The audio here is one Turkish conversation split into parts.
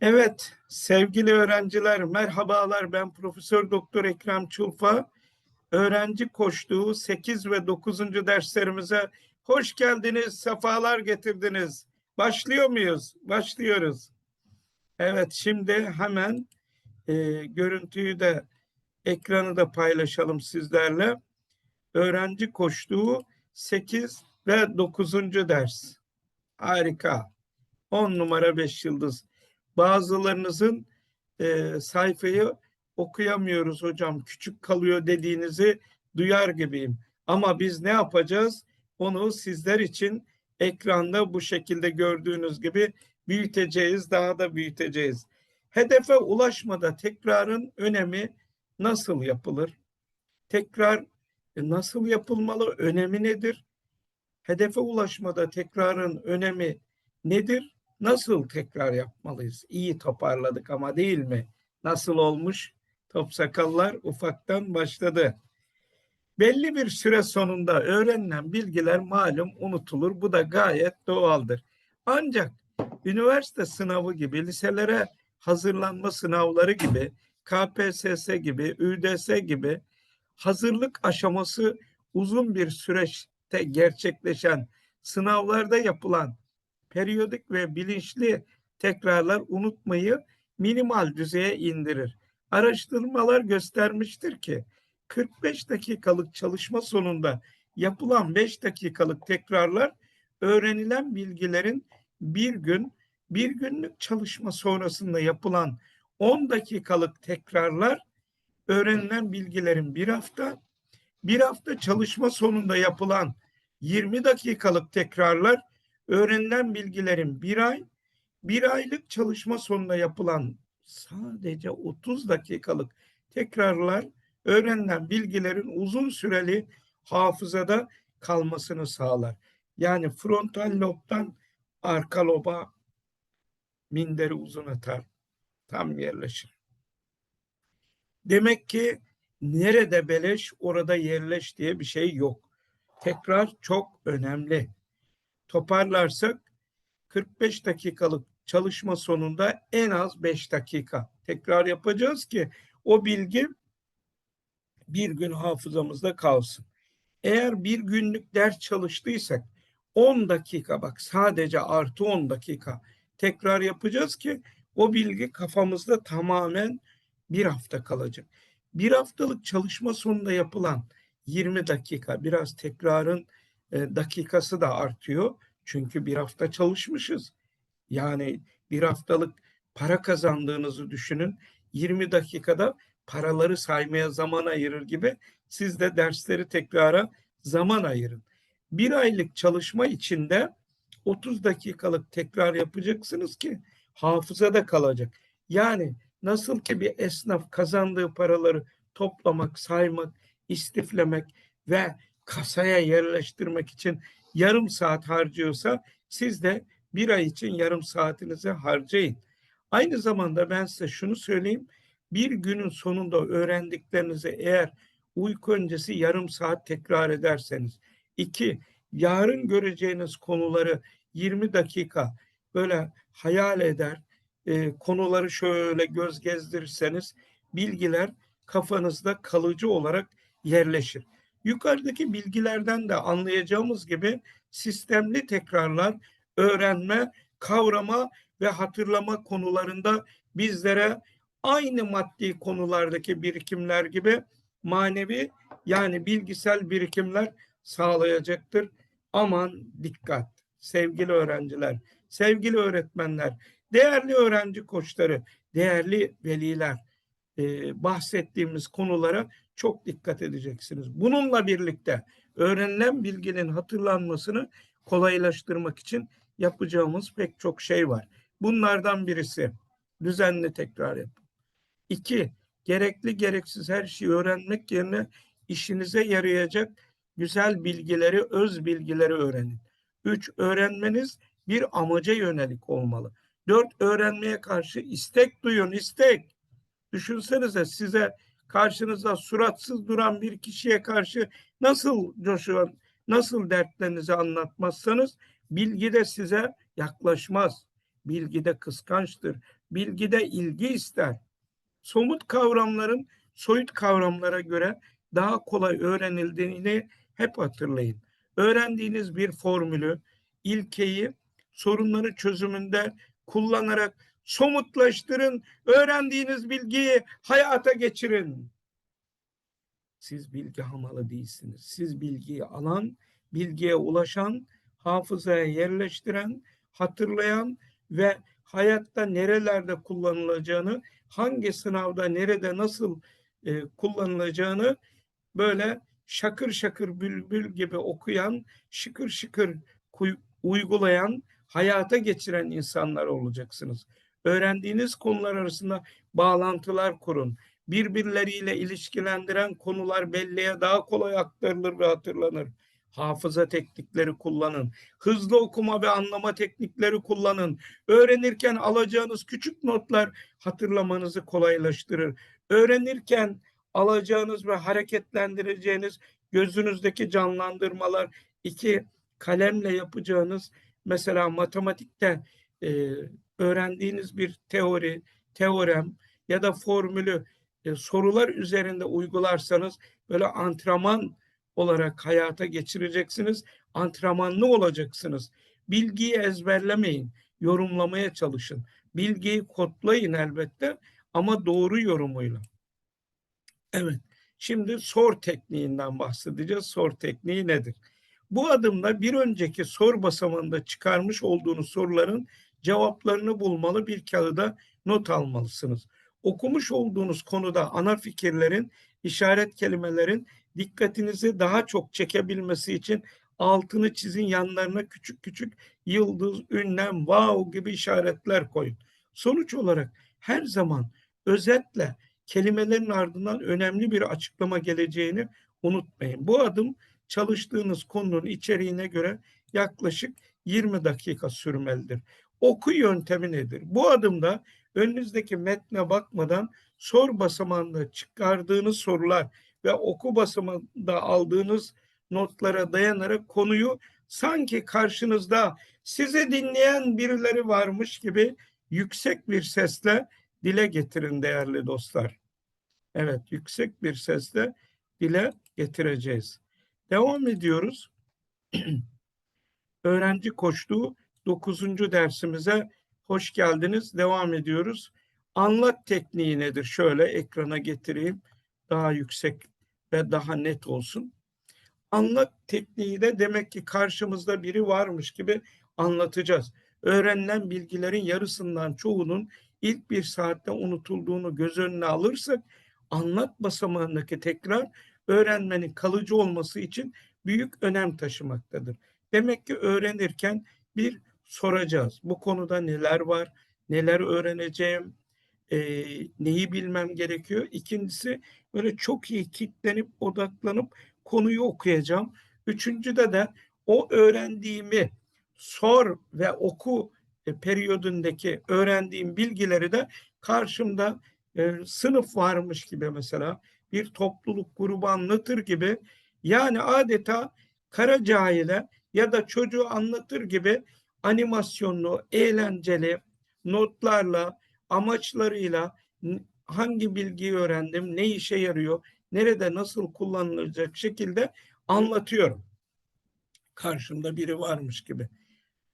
Evet, sevgili öğrenciler, merhabalar. Ben Profesör Doktor Ekrem Çulfa. Öğrenci koştuğu 8 ve 9. derslerimize hoş geldiniz, sefalar getirdiniz. Başlıyor muyuz? Başlıyoruz. Evet, şimdi hemen e, görüntüyü de ekranı da paylaşalım sizlerle. Öğrenci koştuğu 8 ve 9. ders. Harika. 10 numara 5 yıldız. Bazılarınızın e, sayfayı okuyamıyoruz hocam, küçük kalıyor dediğinizi duyar gibiyim. Ama biz ne yapacağız? Onu sizler için ekranda bu şekilde gördüğünüz gibi büyüteceğiz, daha da büyüteceğiz. Hedefe ulaşmada tekrarın önemi nasıl yapılır? Tekrar e, nasıl yapılmalı? Önemi nedir? Hedefe ulaşmada tekrarın önemi nedir? Nasıl tekrar yapmalıyız? İyi toparladık ama değil mi? Nasıl olmuş? Top sakallar ufaktan başladı. Belli bir süre sonunda öğrenilen bilgiler malum unutulur. Bu da gayet doğaldır. Ancak üniversite sınavı gibi, liselere hazırlanma sınavları gibi, KPSS gibi, ÜDS gibi hazırlık aşaması uzun bir süreçte gerçekleşen sınavlarda yapılan periyodik ve bilinçli tekrarlar unutmayı minimal düzeye indirir. Araştırmalar göstermiştir ki 45 dakikalık çalışma sonunda yapılan 5 dakikalık tekrarlar öğrenilen bilgilerin bir gün bir günlük çalışma sonrasında yapılan 10 dakikalık tekrarlar öğrenilen bilgilerin bir hafta bir hafta çalışma sonunda yapılan 20 dakikalık tekrarlar öğrenilen bilgilerin bir ay, bir aylık çalışma sonunda yapılan sadece 30 dakikalık tekrarlar öğrenilen bilgilerin uzun süreli hafızada kalmasını sağlar. Yani frontal lobdan arka loba minderi uzun atar, tam yerleşir. Demek ki nerede beleş orada yerleş diye bir şey yok. Tekrar çok önemli toparlarsak 45 dakikalık çalışma sonunda en az 5 dakika tekrar yapacağız ki o bilgi bir gün hafızamızda kalsın. Eğer bir günlük ders çalıştıysak 10 dakika bak sadece artı 10 dakika tekrar yapacağız ki o bilgi kafamızda tamamen bir hafta kalacak. Bir haftalık çalışma sonunda yapılan 20 dakika biraz tekrarın e, dakikası da artıyor. Çünkü bir hafta çalışmışız. Yani bir haftalık para kazandığınızı düşünün. 20 dakikada paraları saymaya zaman ayırır gibi siz de dersleri tekrara zaman ayırın. Bir aylık çalışma içinde 30 dakikalık tekrar yapacaksınız ki hafızada kalacak. Yani nasıl ki bir esnaf kazandığı paraları toplamak, saymak, istiflemek ve kasaya yerleştirmek için yarım saat harcıyorsa siz de bir ay için yarım saatinizi harcayın. Aynı zamanda ben size şunu söyleyeyim. Bir günün sonunda öğrendiklerinizi eğer uyku öncesi yarım saat tekrar ederseniz. iki yarın göreceğiniz konuları 20 dakika böyle hayal eder, e, konuları şöyle göz gezdirirseniz bilgiler kafanızda kalıcı olarak yerleşir. Yukarıdaki bilgilerden de anlayacağımız gibi sistemli tekrarlar öğrenme, kavrama ve hatırlama konularında bizlere aynı maddi konulardaki birikimler gibi manevi yani bilgisel birikimler sağlayacaktır. Aman dikkat sevgili öğrenciler, sevgili öğretmenler, değerli öğrenci koçları, değerli veliler e, bahsettiğimiz konulara çok dikkat edeceksiniz. Bununla birlikte öğrenilen bilginin hatırlanmasını kolaylaştırmak için yapacağımız pek çok şey var. Bunlardan birisi düzenli tekrar yapın. İki, gerekli gereksiz her şeyi öğrenmek yerine işinize yarayacak güzel bilgileri, öz bilgileri öğrenin. Üç, öğrenmeniz bir amaca yönelik olmalı. Dört, öğrenmeye karşı istek duyun, istek. Düşünsenize size karşınızda suratsız duran bir kişiye karşı nasıl coşuyor, nasıl dertlerinizi anlatmazsanız bilgi de size yaklaşmaz. Bilgi de kıskançtır, bilgide ilgi ister. Somut kavramların soyut kavramlara göre daha kolay öğrenildiğini hep hatırlayın. Öğrendiğiniz bir formülü, ilkeyi sorunları çözümünde kullanarak somutlaştırın, öğrendiğiniz bilgiyi hayata geçirin. Siz bilgi hamalı değilsiniz. Siz bilgiyi alan, bilgiye ulaşan, hafızaya yerleştiren, hatırlayan ve hayatta nerelerde kullanılacağını, hangi sınavda nerede nasıl e, kullanılacağını böyle şakır şakır bülbül gibi okuyan, şıkır şıkır uygulayan, hayata geçiren insanlar olacaksınız. Öğrendiğiniz konular arasında bağlantılar kurun. Birbirleriyle ilişkilendiren konular belleğe daha kolay aktarılır ve hatırlanır. Hafıza teknikleri kullanın. Hızlı okuma ve anlama teknikleri kullanın. Öğrenirken alacağınız küçük notlar hatırlamanızı kolaylaştırır. Öğrenirken alacağınız ve hareketlendireceğiniz gözünüzdeki canlandırmalar, iki kalemle yapacağınız mesela matematikte e, öğrendiğiniz bir teori, teorem ya da formülü e, sorular üzerinde uygularsanız böyle antrenman olarak hayata geçireceksiniz. Antrenmanlı olacaksınız. Bilgiyi ezberlemeyin, yorumlamaya çalışın. Bilgiyi kodlayın elbette ama doğru yorumuyla. Evet, şimdi sor tekniğinden bahsedeceğiz. Sor tekniği nedir? Bu adımda bir önceki sor basamağında çıkarmış olduğunuz soruların cevaplarını bulmalı bir kağıda not almalısınız. Okumuş olduğunuz konuda ana fikirlerin, işaret kelimelerin dikkatinizi daha çok çekebilmesi için altını çizin yanlarına küçük küçük yıldız, ünlem, wow gibi işaretler koyun. Sonuç olarak her zaman özetle kelimelerin ardından önemli bir açıklama geleceğini unutmayın. Bu adım çalıştığınız konunun içeriğine göre yaklaşık 20 dakika sürmelidir. Oku yöntemi nedir? Bu adımda önünüzdeki metne bakmadan sor basamağında çıkardığınız sorular ve oku basamağında aldığınız notlara dayanarak konuyu sanki karşınızda sizi dinleyen birileri varmış gibi yüksek bir sesle dile getirin değerli dostlar. Evet, yüksek bir sesle dile getireceğiz. Devam ediyoruz. Öğrenci koştuğu 9. dersimize hoş geldiniz. Devam ediyoruz. Anlat tekniği nedir? Şöyle ekrana getireyim. Daha yüksek ve daha net olsun. Anlat tekniği de demek ki karşımızda biri varmış gibi anlatacağız. Öğrenilen bilgilerin yarısından çoğunun ilk bir saatte unutulduğunu göz önüne alırsak anlat basamağındaki tekrar öğrenmenin kalıcı olması için büyük önem taşımaktadır. Demek ki öğrenirken bir soracağız. Bu konuda neler var, neler öğreneceğim, e, neyi bilmem gerekiyor. İkincisi böyle çok iyi kitlenip odaklanıp konuyu okuyacağım. Üçüncüde de o öğrendiğimi sor ve oku e, periyodundaki öğrendiğim bilgileri de karşımda e, sınıf varmış gibi mesela bir topluluk grubu anlatır gibi yani adeta kara cahile ya da çocuğu anlatır gibi animasyonlu, eğlenceli notlarla, amaçlarıyla hangi bilgiyi öğrendim, ne işe yarıyor, nerede nasıl kullanılacak şekilde anlatıyorum. Karşımda biri varmış gibi.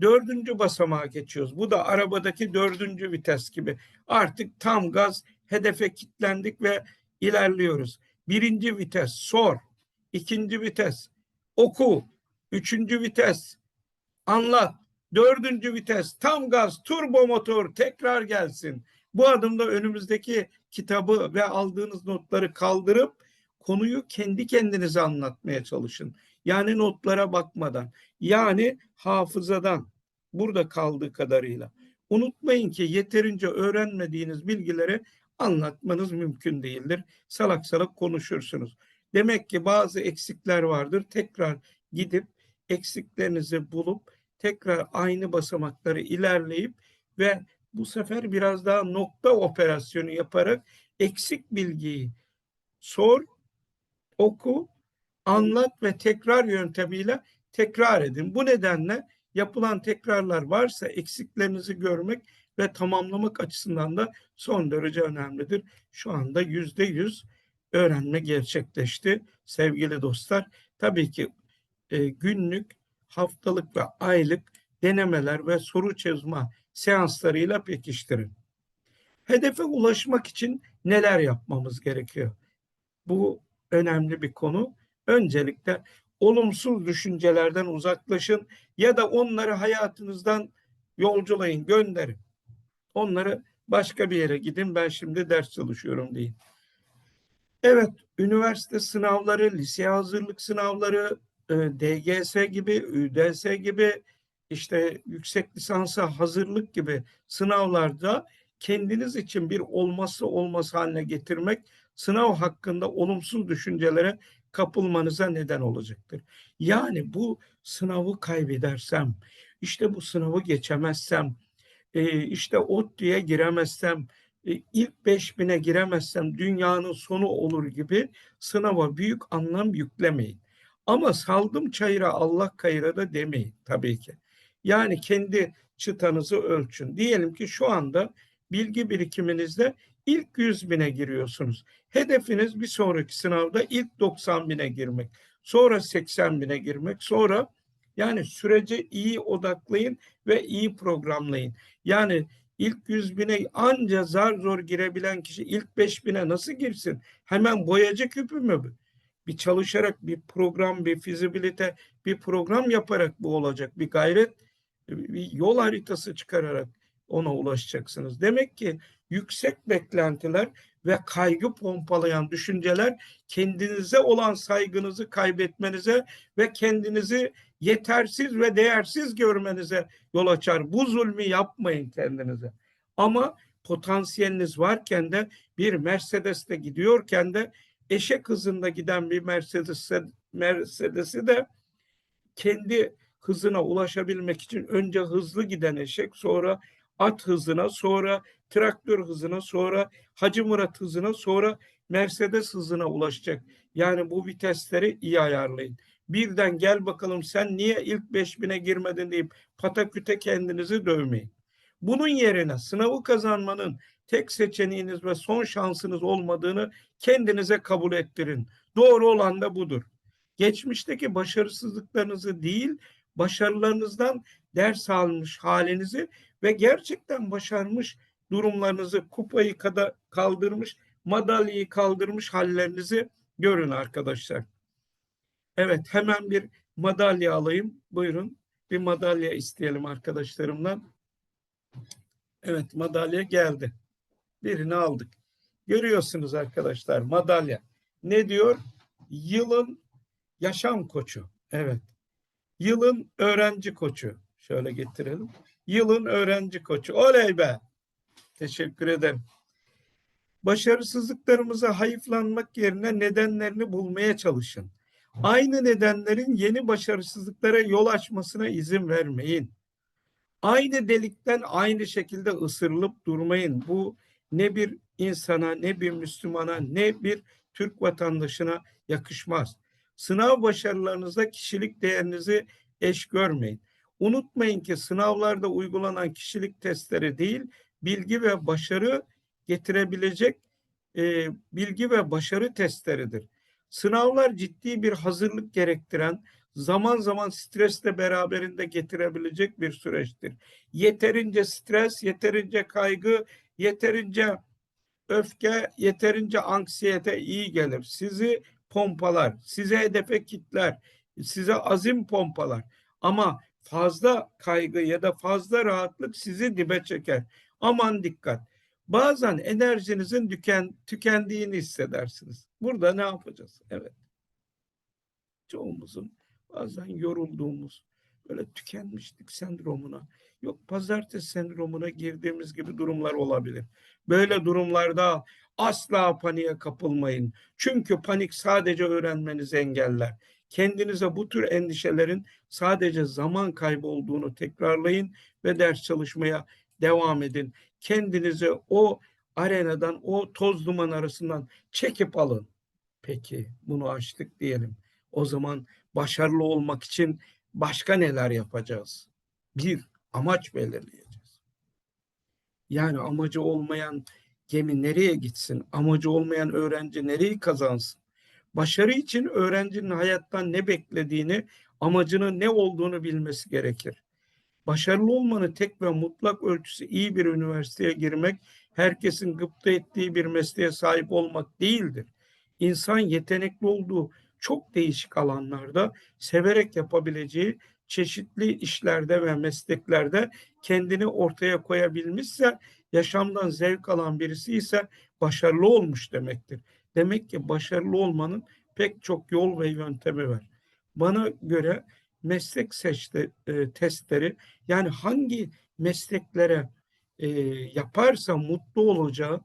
Dördüncü basamağa geçiyoruz. Bu da arabadaki dördüncü vites gibi. Artık tam gaz hedefe kilitlendik ve ilerliyoruz. Birinci vites sor. ikinci vites oku. Üçüncü vites anlat. Dördüncü vites tam gaz turbo motor tekrar gelsin. Bu adımda önümüzdeki kitabı ve aldığınız notları kaldırıp konuyu kendi kendinize anlatmaya çalışın. Yani notlara bakmadan, yani hafızadan burada kaldığı kadarıyla. Unutmayın ki yeterince öğrenmediğiniz bilgileri anlatmanız mümkün değildir. Salak salak konuşursunuz. Demek ki bazı eksikler vardır. Tekrar gidip eksiklerinizi bulup tekrar aynı basamakları ilerleyip ve bu sefer biraz daha nokta operasyonu yaparak eksik bilgiyi sor, oku, anlat ve tekrar yöntemiyle tekrar edin. Bu nedenle yapılan tekrarlar varsa eksiklerinizi görmek ve tamamlamak açısından da son derece önemlidir. Şu anda yüzde yüz öğrenme gerçekleşti sevgili dostlar. Tabii ki e, günlük, haftalık ve aylık denemeler ve soru çözme seanslarıyla pekiştirin. Hedefe ulaşmak için neler yapmamız gerekiyor? Bu önemli bir konu. Öncelikle olumsuz düşüncelerden uzaklaşın ya da onları hayatınızdan yolculayın, gönderin. Onları başka bir yere gidin ben şimdi ders çalışıyorum deyin. Evet, üniversite sınavları, lise hazırlık sınavları, DGS gibi, ÜDS gibi, işte yüksek lisansa hazırlık gibi sınavlarda kendiniz için bir olması olması haline getirmek sınav hakkında olumsuz düşüncelere kapılmanıza neden olacaktır. Yani bu sınavı kaybedersem, işte bu sınavı geçemezsem, e, işte ODTÜ'ye giremezsem, e, ilk 5000'e giremezsem dünyanın sonu olur gibi sınava büyük anlam yüklemeyin. Ama saldım çayıra Allah kayıra da demeyin tabii ki. Yani kendi çıtanızı ölçün. Diyelim ki şu anda bilgi birikiminizde ilk 100 bine giriyorsunuz. Hedefiniz bir sonraki sınavda ilk 90 bine girmek. Sonra 80 bine girmek. Sonra yani sürece iyi odaklayın ve iyi programlayın. Yani ilk 100 bine anca zar zor girebilen kişi ilk 5 bine nasıl girsin? Hemen boyacı küpü mü? Bir çalışarak bir program, bir fizibilite, bir program yaparak bu olacak. Bir gayret, bir yol haritası çıkararak ona ulaşacaksınız. Demek ki yüksek beklentiler ve kaygı pompalayan düşünceler kendinize olan saygınızı kaybetmenize ve kendinizi yetersiz ve değersiz görmenize yol açar. Bu zulmü yapmayın kendinize. Ama potansiyeliniz varken de bir Mercedes'te gidiyorken de eşek hızında giden bir Mercedes Mercedes'i de kendi hızına ulaşabilmek için önce hızlı giden eşek sonra at hızına sonra traktör hızına sonra Hacı Murat hızına sonra Mercedes hızına ulaşacak. Yani bu vitesleri iyi ayarlayın. Birden gel bakalım sen niye ilk 5000'e girmedin deyip pataküte kendinizi dövmeyin. Bunun yerine sınavı kazanmanın tek seçeneğiniz ve son şansınız olmadığını kendinize kabul ettirin. Doğru olan da budur. Geçmişteki başarısızlıklarınızı değil, başarılarınızdan ders almış halinizi ve gerçekten başarmış durumlarınızı, kupayı kada kaldırmış, madalyayı kaldırmış hallerinizi görün arkadaşlar. Evet hemen bir madalya alayım. Buyurun bir madalya isteyelim arkadaşlarımdan. Evet madalya geldi. Birini aldık. Görüyorsunuz arkadaşlar madalya. Ne diyor? Yılın yaşam koçu. Evet. Yılın öğrenci koçu. Şöyle getirelim. Yılın öğrenci koçu. Oley be. Teşekkür ederim. Başarısızlıklarımıza hayıflanmak yerine nedenlerini bulmaya çalışın. Aynı nedenlerin yeni başarısızlıklara yol açmasına izin vermeyin. Aynı delikten aynı şekilde ısırılıp durmayın. Bu ne bir insana, ne bir Müslümana, ne bir Türk vatandaşına yakışmaz. Sınav başarılarınızda kişilik değerinizi eş görmeyin. Unutmayın ki sınavlarda uygulanan kişilik testleri değil, bilgi ve başarı getirebilecek e, bilgi ve başarı testleridir. Sınavlar ciddi bir hazırlık gerektiren, zaman zaman stresle beraberinde getirebilecek bir süreçtir. Yeterince stres, yeterince kaygı, yeterince öfke, yeterince anksiyete iyi gelir. Sizi pompalar, size hedefe kitler, size azim pompalar. Ama fazla kaygı ya da fazla rahatlık sizi dibe çeker. Aman dikkat. Bazen enerjinizin tüken, tükendiğini hissedersiniz. Burada ne yapacağız? Evet. Çoğumuzun bazen yorulduğumuz, böyle tükenmişlik sendromuna, yok pazartesi sendromuna girdiğimiz gibi durumlar olabilir. Böyle durumlarda asla paniğe kapılmayın. Çünkü panik sadece öğrenmenizi engeller. Kendinize bu tür endişelerin sadece zaman kaybı olduğunu tekrarlayın ve ders çalışmaya devam edin. Kendinizi o arenadan, o toz duman arasından çekip alın. Peki bunu açtık diyelim. O zaman başarılı olmak için başka neler yapacağız? Bir, amaç belirleyeceğiz. Yani amacı olmayan gemi nereye gitsin? Amacı olmayan öğrenci nereyi kazansın? Başarı için öğrencinin hayattan ne beklediğini, amacının ne olduğunu bilmesi gerekir. Başarılı olmanın tek ve mutlak ölçüsü iyi bir üniversiteye girmek, herkesin gıpta ettiği bir mesleğe sahip olmak değildir. İnsan yetenekli olduğu çok değişik alanlarda severek yapabileceği çeşitli işlerde ve mesleklerde kendini ortaya koyabilmişse yaşamdan zevk alan birisi ise başarılı olmuş demektir. Demek ki başarılı olmanın pek çok yol ve yöntemi var. Bana göre meslek seçti e, testleri yani hangi mesleklere e, yaparsa mutlu olacağı,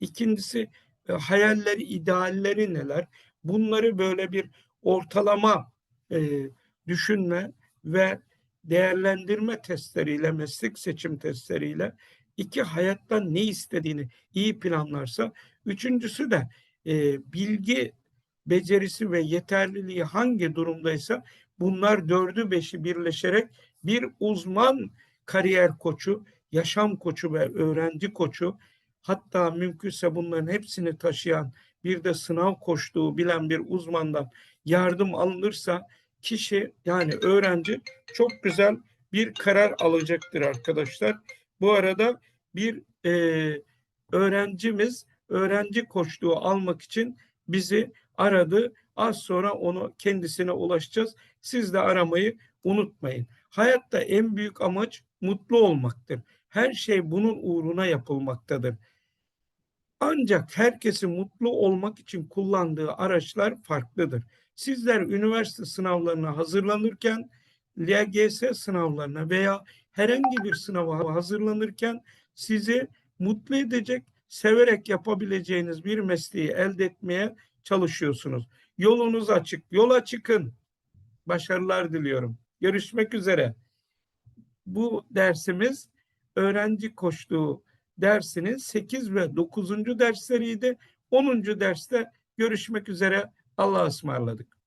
ikincisi e, hayalleri, idealleri neler? Bunları böyle bir ortalama e, düşünme ve değerlendirme testleriyle, meslek seçim testleriyle iki hayattan ne istediğini iyi planlarsa, üçüncüsü de e, bilgi becerisi ve yeterliliği hangi durumdaysa bunlar dördü beşi birleşerek bir uzman kariyer koçu, yaşam koçu ve öğrenci koçu hatta mümkünse bunların hepsini taşıyan bir de sınav koştuğu bilen bir uzmandan yardım alınırsa kişi yani öğrenci çok güzel bir karar alacaktır arkadaşlar. Bu arada bir e, öğrencimiz öğrenci koçluğu almak için bizi aradı. Az sonra onu kendisine ulaşacağız. Siz de aramayı unutmayın. Hayatta en büyük amaç mutlu olmaktır. Her şey bunun uğruna yapılmaktadır. Ancak herkesin mutlu olmak için kullandığı araçlar farklıdır. Sizler üniversite sınavlarına hazırlanırken, LGS sınavlarına veya herhangi bir sınava hazırlanırken sizi mutlu edecek, severek yapabileceğiniz bir mesleği elde etmeye çalışıyorsunuz. Yolunuz açık, yola çıkın. Başarılar diliyorum. Görüşmek üzere. Bu dersimiz öğrenci koştuğu dersinin 8 ve 9. dersleriydi. 10. derste görüşmek üzere. Allah'a ısmarladık.